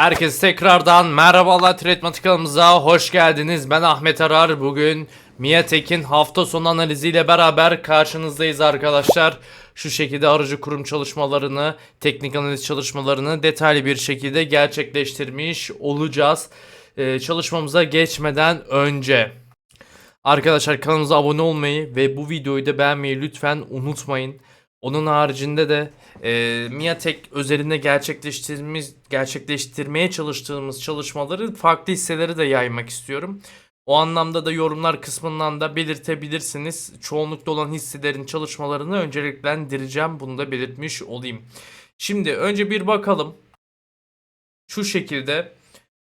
Herkese tekrardan merhabalar Tretmatik kanalımıza hoş geldiniz. Ben Ahmet Arar. Bugün Mia Tekin hafta sonu analiziyle beraber karşınızdayız arkadaşlar. Şu şekilde aracı kurum çalışmalarını, teknik analiz çalışmalarını detaylı bir şekilde gerçekleştirmiş olacağız. Ee, çalışmamıza geçmeden önce Arkadaşlar kanalımıza abone olmayı ve bu videoyu da beğenmeyi lütfen unutmayın. Onun haricinde de e, Miatek özelinde gerçekleştirdiğimiz, gerçekleştirmeye çalıştığımız çalışmaları farklı hisseleri de yaymak istiyorum. O anlamda da yorumlar kısmından da belirtebilirsiniz. Çoğunlukta olan hisselerin çalışmalarını önceliklendireceğim. Bunu da belirtmiş olayım. Şimdi önce bir bakalım. Şu şekilde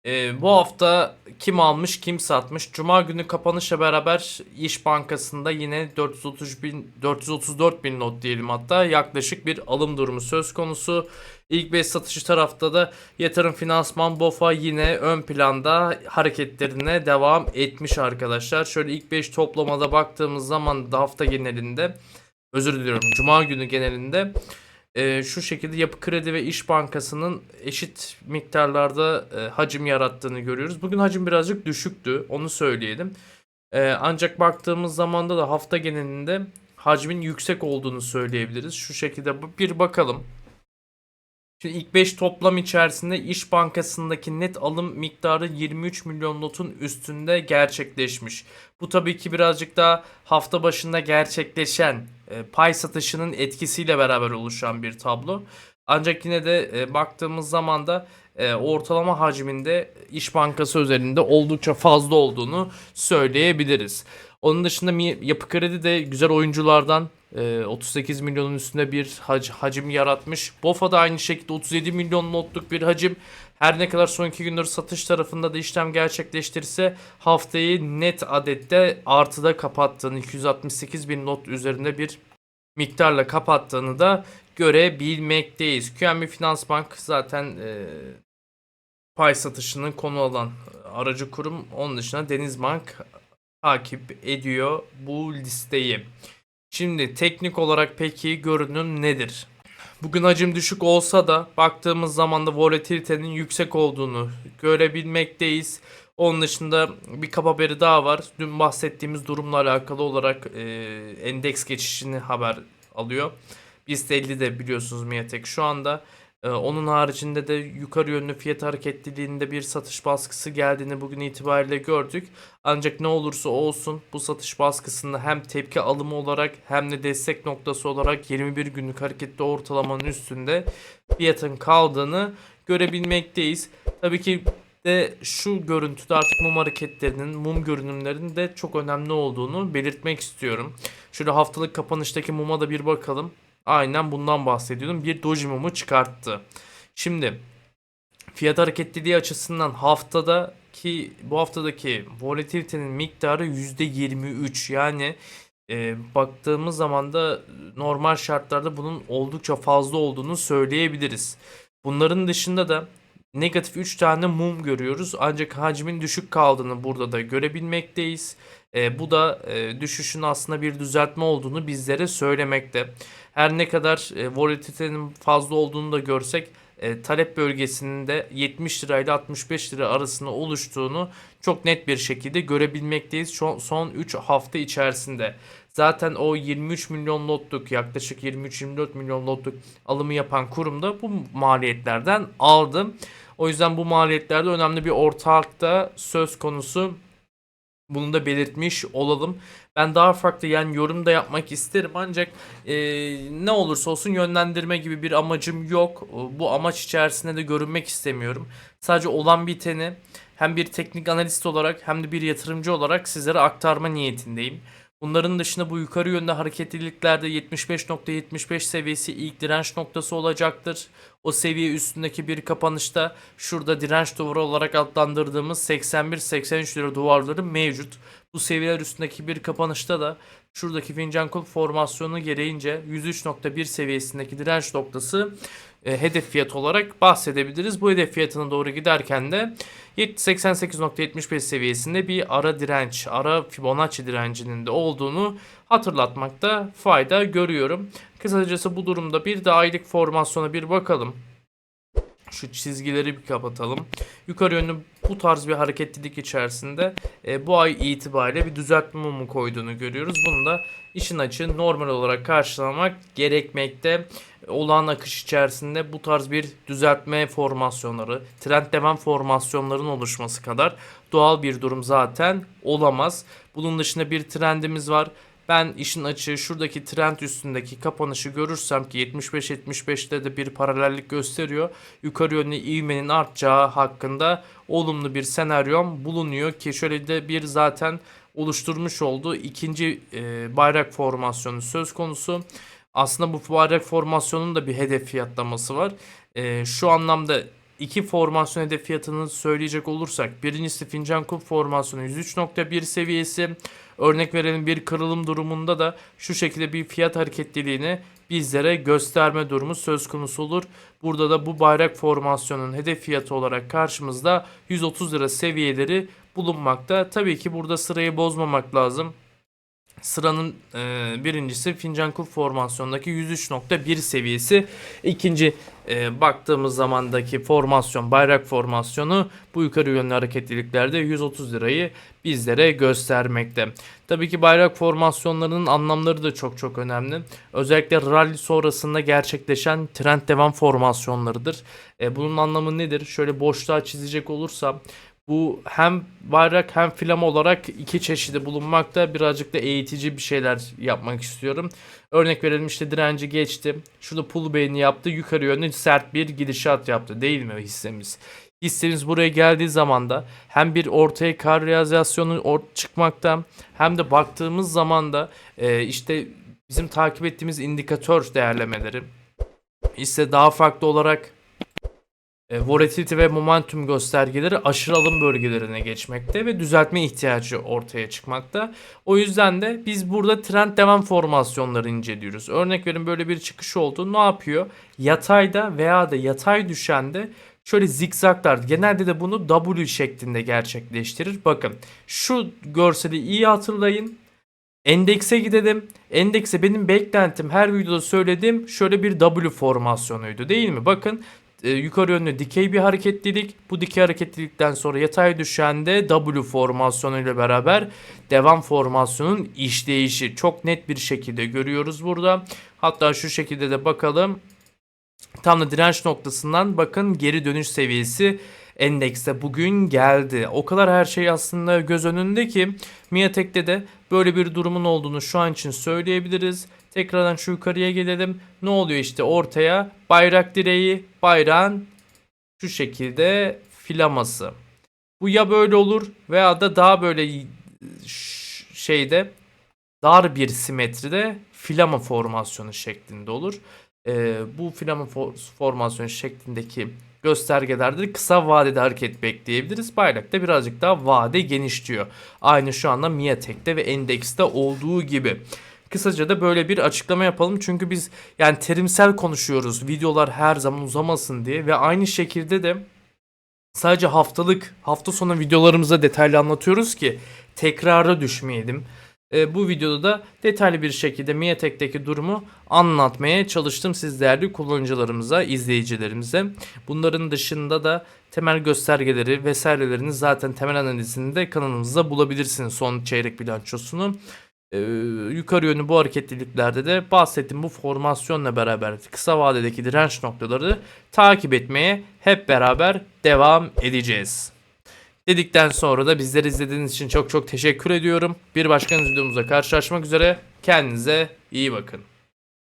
ee, bu hafta kim almış kim satmış. Cuma günü kapanışla beraber İş Bankası'nda yine 430 bin, 434 bin not diyelim hatta yaklaşık bir alım durumu söz konusu. İlk 5 satıcı tarafta da yatırım finansman BOFA yine ön planda hareketlerine devam etmiş arkadaşlar. Şöyle ilk 5 toplamada baktığımız zaman da hafta genelinde özür diliyorum Cuma günü genelinde e, şu şekilde Yapı Kredi ve İş Bankası'nın eşit miktarlarda e, hacim yarattığını görüyoruz. Bugün hacim birazcık düşüktü, onu söyleyelim. E, ancak baktığımız zamanda da hafta genelinde hacmin yüksek olduğunu söyleyebiliriz. Şu şekilde bir bakalım. Şimdi ilk 5 toplam içerisinde İş Bankası'ndaki net alım miktarı 23 milyon notun üstünde gerçekleşmiş. Bu tabii ki birazcık daha hafta başında gerçekleşen e, pay satışının etkisiyle beraber oluşan bir tablo. Ancak yine de e, baktığımız zaman da e, ortalama hacminde İş Bankası özelinde oldukça fazla olduğunu söyleyebiliriz. Onun dışında Yapı Kredi de güzel oyunculardan e, 38 milyonun üstünde bir hac- hacim yaratmış. BOFA da aynı şekilde 37 milyon notluk bir hacim. Her ne kadar son iki gündür satış tarafında da işlem gerçekleştirirse haftayı net adette artıda kapattığını 268 bin not üzerinde bir miktarla kapattığını da görebilmekteyiz. QNB Finans Bank zaten e, pay satışının konu alan aracı kurum. Onun dışında Denizbank takip ediyor bu listeyi. Şimdi teknik olarak peki görünüm nedir? Bugün hacim düşük olsa da baktığımız zaman da volatilitenin yüksek olduğunu görebilmekteyiz. Onun dışında bir kap haberi daha var. Dün bahsettiğimiz durumla alakalı olarak e, endeks geçişini haber alıyor. BIST 50 de biliyorsunuz Miatek şu anda. E, onun haricinde de yukarı yönlü fiyat hareketliliğinde bir satış baskısı geldiğini bugün itibariyle gördük. Ancak ne olursa olsun bu satış baskısında hem tepki alımı olarak hem de destek noktası olarak 21 günlük hareketli ortalamanın üstünde fiyatın kaldığını görebilmekteyiz. Tabii ki de şu görüntüde artık mum hareketlerinin, mum görünümlerinin de çok önemli olduğunu belirtmek istiyorum. Şöyle haftalık kapanıştaki muma da bir bakalım. Aynen bundan bahsediyordum. Bir doji mumu çıkarttı. Şimdi fiyat hareketliliği açısından haftada ki bu haftadaki volatilitenin miktarı %23 yani e, baktığımız zaman da normal şartlarda bunun oldukça fazla olduğunu söyleyebiliriz. Bunların dışında da negatif 3 tane mum görüyoruz ancak hacmin düşük kaldığını burada da görebilmekteyiz. E, bu da e, düşüşün aslında bir düzeltme olduğunu bizlere söylemekte. Her ne kadar e, volatilitenin fazla olduğunu da görsek e, talep bölgesinin de 70 lira ile 65 lira arasında oluştuğunu çok net bir şekilde görebilmekteyiz şu, son 3 hafta içerisinde. Zaten o 23 milyon lotluk yaklaşık 23-24 milyon lotluk alımı yapan kurum da bu maliyetlerden aldı. O yüzden bu maliyetlerde önemli bir ortakta söz konusu. Bunu da belirtmiş olalım. Ben daha farklı yani yorum da yapmak isterim ancak e, ne olursa olsun yönlendirme gibi bir amacım yok. Bu amaç içerisinde de görünmek istemiyorum. Sadece olan biteni hem bir teknik analist olarak hem de bir yatırımcı olarak sizlere aktarma niyetindeyim. Bunların dışında bu yukarı yönde hareketliliklerde 75.75 seviyesi ilk direnç noktası olacaktır. O seviye üstündeki bir kapanışta şurada direnç duvarı olarak adlandırdığımız 81-83 lira duvarları mevcut. Bu seviyeler üstündeki bir kapanışta da şuradaki fincan kulp formasyonu gereğince 103.1 seviyesindeki direnç noktası e, hedef fiyat olarak bahsedebiliriz. Bu hedef fiyatına doğru giderken de 88.75 seviyesinde bir ara direnç, ara Fibonacci direncinin de olduğunu hatırlatmakta fayda görüyorum. Kısacası bu durumda bir de aylık formasyona bir bakalım. Şu çizgileri bir kapatalım. Yukarı yönlü bu tarz bir hareketlilik içerisinde e, bu ay itibariyle bir düzeltme mumu koyduğunu görüyoruz. Bunu da işin açığı normal olarak karşılamak gerekmekte. Olağan akış içerisinde bu tarz bir düzeltme formasyonları, trend devam formasyonların oluşması kadar doğal bir durum zaten olamaz. Bunun dışında bir trendimiz var. Ben işin açığı şuradaki trend üstündeki kapanışı görürsem ki 75-75'te de bir paralellik gösteriyor. Yukarı yönlü ivmenin artacağı hakkında olumlu bir senaryom bulunuyor ki şöyle de bir zaten oluşturmuş olduğu ikinci e, bayrak formasyonu söz konusu. Aslında bu bayrak formasyonun da bir hedef fiyatlaması var. E, şu anlamda iki formasyon hedef fiyatını söyleyecek olursak birincisi fincan kup formasyonu 103.1 seviyesi örnek verelim bir kırılım durumunda da şu şekilde bir fiyat hareketliliğini bizlere gösterme durumu söz konusu olur. Burada da bu bayrak formasyonun hedef fiyatı olarak karşımızda 130 lira seviyeleri bulunmakta. Tabii ki burada sırayı bozmamak lazım. Sıranın e, birincisi fincan kulp formasyondaki 103.1 seviyesi. İkinci e, baktığımız zamandaki formasyon bayrak formasyonu bu yukarı yönlü hareketliliklerde 130 lirayı bizlere göstermekte. Tabii ki bayrak formasyonlarının anlamları da çok çok önemli. Özellikle rally sonrasında gerçekleşen trend devam formasyonlarıdır. E, bunun anlamı nedir? Şöyle boşluğa çizecek olursam bu hem bayrak hem flama olarak iki çeşidi bulunmakta. Birazcık da eğitici bir şeyler yapmak istiyorum. Örnek verelim işte direnci geçti. Şurada pull beğeni yaptı. Yukarı yönlü sert bir gidişat yaptı. Değil mi hissemiz? Hissemiz buraya geldiği zaman da hem bir ortaya kar realizasyonu or- çıkmakta hem de baktığımız zaman da e, işte bizim takip ettiğimiz indikatör değerlemeleri ise daha farklı olarak e, volatility ve momentum göstergeleri aşırı alım bölgelerine geçmekte ve düzeltme ihtiyacı ortaya çıkmakta. O yüzden de biz burada trend devam formasyonları inceliyoruz. Örnek verin böyle bir çıkış oldu. Ne yapıyor? Yatayda veya da yatay düşende şöyle zikzaklar genelde de bunu W şeklinde gerçekleştirir. Bakın şu görseli iyi hatırlayın. Endekse gidelim. Endekse benim beklentim her videoda söylediğim şöyle bir W formasyonuydu değil mi? Bakın e, yukarı yönlü dikey bir hareketlilik. Bu dikey hareketlilikten sonra yatay düşende W formasyonu ile beraber devam formasyonun işleyişi çok net bir şekilde görüyoruz burada. Hatta şu şekilde de bakalım. Tam da direnç noktasından bakın geri dönüş seviyesi endekste bugün geldi. O kadar her şey aslında göz önünde ki Miatek'te de böyle bir durumun olduğunu şu an için söyleyebiliriz. Tekrardan şu yukarıya gelelim. Ne oluyor işte ortaya? Bayrak direği, bayrağın şu şekilde filaması. Bu ya böyle olur veya da daha böyle şeyde dar bir simetride filama formasyonu şeklinde olur. Ee, bu filama for- formasyonu şeklindeki göstergelerde kısa vadede hareket bekleyebiliriz. Bayrakta birazcık daha vade genişliyor. Aynı şu anda Miatek'te ve Endex'te olduğu gibi. Kısaca da böyle bir açıklama yapalım. Çünkü biz yani terimsel konuşuyoruz. Videolar her zaman uzamasın diye ve aynı şekilde de sadece haftalık hafta sonu videolarımıza detaylı anlatıyoruz ki tekrara düşmeyelim. E, bu videoda da detaylı bir şekilde Miatek'teki durumu anlatmaya çalıştım siz değerli kullanıcılarımıza, izleyicilerimize. Bunların dışında da temel göstergeleri vesairelerini zaten temel analizinde kanalımızda bulabilirsiniz son çeyrek bilançosunu. Ee, yukarı yönlü bu hareketliliklerde de bahsettiğim bu formasyonla beraber kısa vadedeki direnç noktaları takip etmeye hep beraber devam edeceğiz. Dedikten sonra da bizleri izlediğiniz için çok çok teşekkür ediyorum. Bir başka videomuzda karşılaşmak üzere. Kendinize iyi bakın.